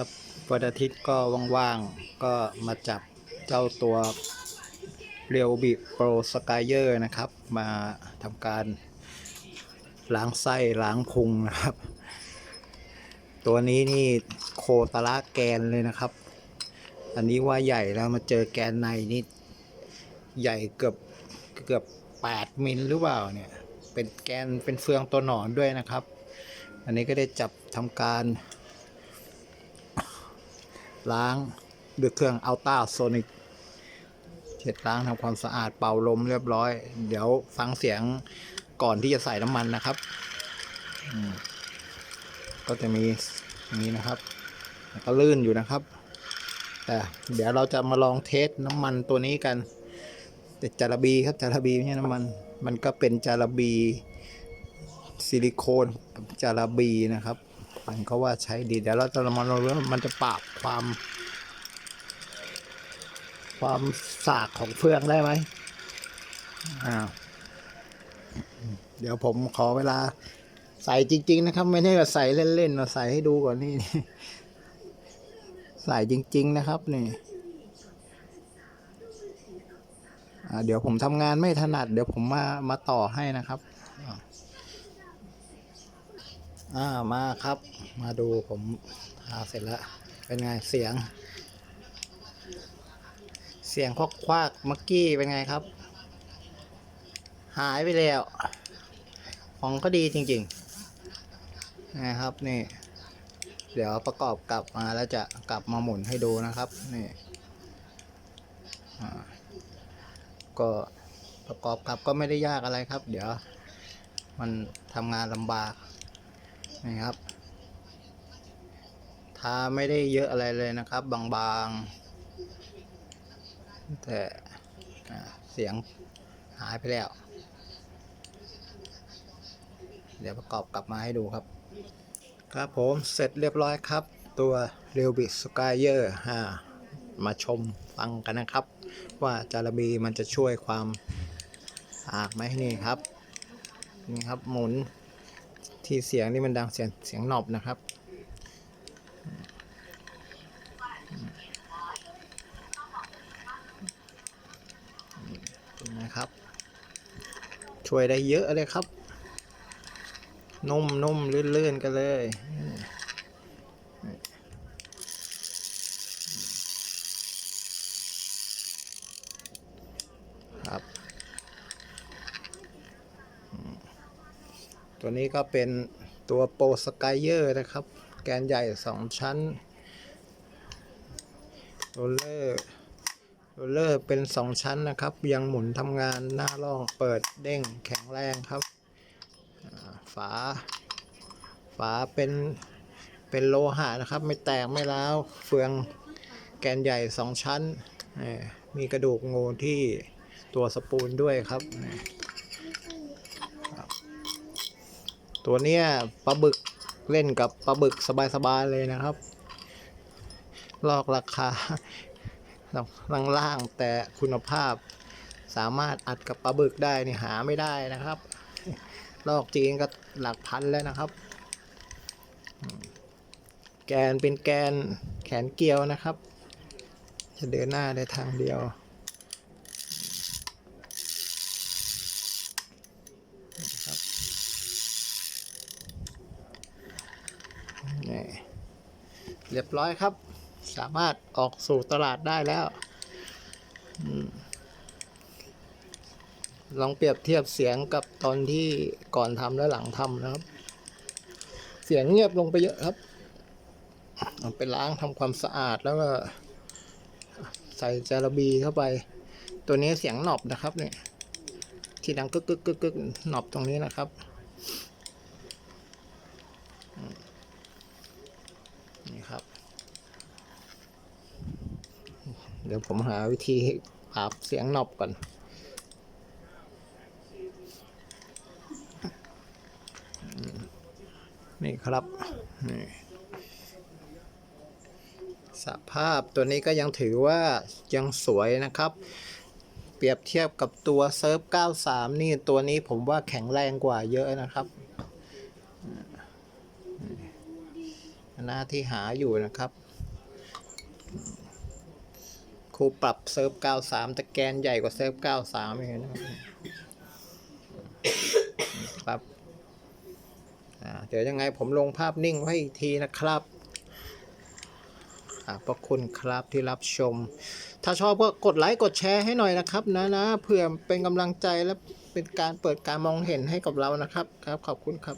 ครับวันอาทิตย์ก็ว่างๆ ก็มาจับเจ้าตัวเรียวบิโปรสกายเยอร์นะครับ มาทำการล้างไส้ล้างพุงนะครับ ตัวนี้นี่โคตรละแกนเลยนะครับ อันนี้ว่าใหญ่แล้วมาเจอแกนในนี่ใหญ่เกือบเกือบ 8 มิลหรือเปล่าเนี่ย เป็นแกนเป็นเฟืองตัวหนอนด้วยนะครับ อันนี้ก็ได้จับทำการ ล้างด้วยเครื่องอัลต้าโซนิกเช็ดล้างทำความสะอาดเป่าลมเรียบร้อย เดี๋ยวฟังเสียงก่อนที่จะใส่น้ำมันนะครับ ก็จะมีนี้นะครับ ก็ลื่นอยู่นะครับ แต่เดี๋ยวเราจะมาลองเทสน้ำมันตัวนี้กันแต่จาระบีครับจาระบีไม่ใช่น้ำมัน มันก็เป็นจาระบีซิลิโคนจาระบีนะครับ มันก็ว่าใช้ดีเดี๋ยวเราจะมาลองดูว่ามันจะปราบความ ความสากของเฟืองได้ไหมอ้าวเดี๋ยวผมขอเวลาใส่จริง ๆ นะครับ ไม่ได้ว่าใส่เล่นๆเราใส่ให้ดูก่อนนี่ใส่จริง ๆ นะครับนี่เดี๋ยวผมทำงานไม่ถนัด เดี๋ยวผมมามาต่อให้นะครับ อ่ามาครับ มาดูผมทาเสร็จแล้ว เป็นไงเสียง เสียงควักควักเมื่อกี้เป็นไงครับ หายไปแล้ว ของก็ดีจริงๆ นะครับนี่ เดี๋ยวประกอบกลับมาแล้วจะกลับมาหมุนให้ดูนะครับนี่ก็ประกอบกลับก็ไม่ได้ยากอะไรครับ เดี๋ยวมันทำงานลำบาก นี่ครับ ทาไม่ได้เยอะอะไรเลยนะครับ บางๆ แต่เสียงหายไปแล้ว เดี๋ยวประกอบกลับมาให้ดูครับ ครับผมเสร็จเรียบร้อยครับ ตัวเร b บิสกายเยอร์มาชมฟังกันนะครับ ว่าจารบีมันจะช่วยความสากไหมนี่ครับ นี่ครับหมุน ที่เสียงนี่มันดังเสียงเสียงหนอบนะครับ นะครับ ช่วยได้เยอะเลยครับ นุ่มนุ่มลื่นๆกันเลย ตัวนี้ก็เป็นตัวโปรสกายเยอร์นะครับ แกนใหญ่ 2 ชั้นโรลเลอร์โรลเลอร์เป็น 2 ชั้นนะครับ ยังหมุนทำงานหน้าร่องเปิดเด้งแข็งแรงครับ ฝา ฝาเป็น เป็นโลหะนะครับ ไม่แตกไม่ร้าวเฟืองแกนใหญ่ 2 ชั้น มีกระดูกงูที่ตัวสปูลด้วยครับนี่ ตัวเนี้ยปลาบึกเล่นกับปลาบึกสบายๆเลยนะครับ ลอกราคาล่างๆแต่คุณภาพ สามารถอัดกับปลาบึกได้นี่หาไม่ได้นะครับ ลอกจริงก็หลักพันแล้วนะครับ แกนเป็นแกนแขนเกลียวนะครับ จะเดินหน้าได้ทางเดียว เรียบร้อยครับ สามารถออกสู่ตลาดได้แล้วลองเปรียบเทียบเสียงกับตอนที่ก่อนทำและหลังทำนะครับ เสียงเงียบลงไปเยอะครับเอาไปล้างทำความสะอาดแล้วก็ใส่จาระบีเข้าไป ตัวนี้เสียงหนอบนะครับเนี่ยที่ดังกึกกึกกึกกึกหนอบตรงนี้นะครับ นี่ครับ เดี๋ยวผมหาวิธีปราบเสียงนอบก่อน นี่ครับนี่สภาพตัวนี้ก็ยังถือว่ายังสวยนะครับ เปรียบเทียบกับตัวเซิร์ฟ 93 นี่ตัวนี้ผมว่าแข็งแรงกว่าเยอะนะครับอันนะที่หาอยู่นะครับ ครูปรับเซิร์ฟ 93แต่แกนใหญ่กว่าเซิร์ฟ 93อีกนะครับครับเดี๋ยวยังไงผมลงภาพนิ่งไว้อีกทีนะครับขอบพระคุณครับที่รับชม ถ้าชอบก็กดไลค์กดแชร์ให้หน่อยนะครับนะนะเพื่อเป็นกำลังใจและเป็นการเปิดการมองเห็นให้กับเรานะครับครับ ขอบคุณครับ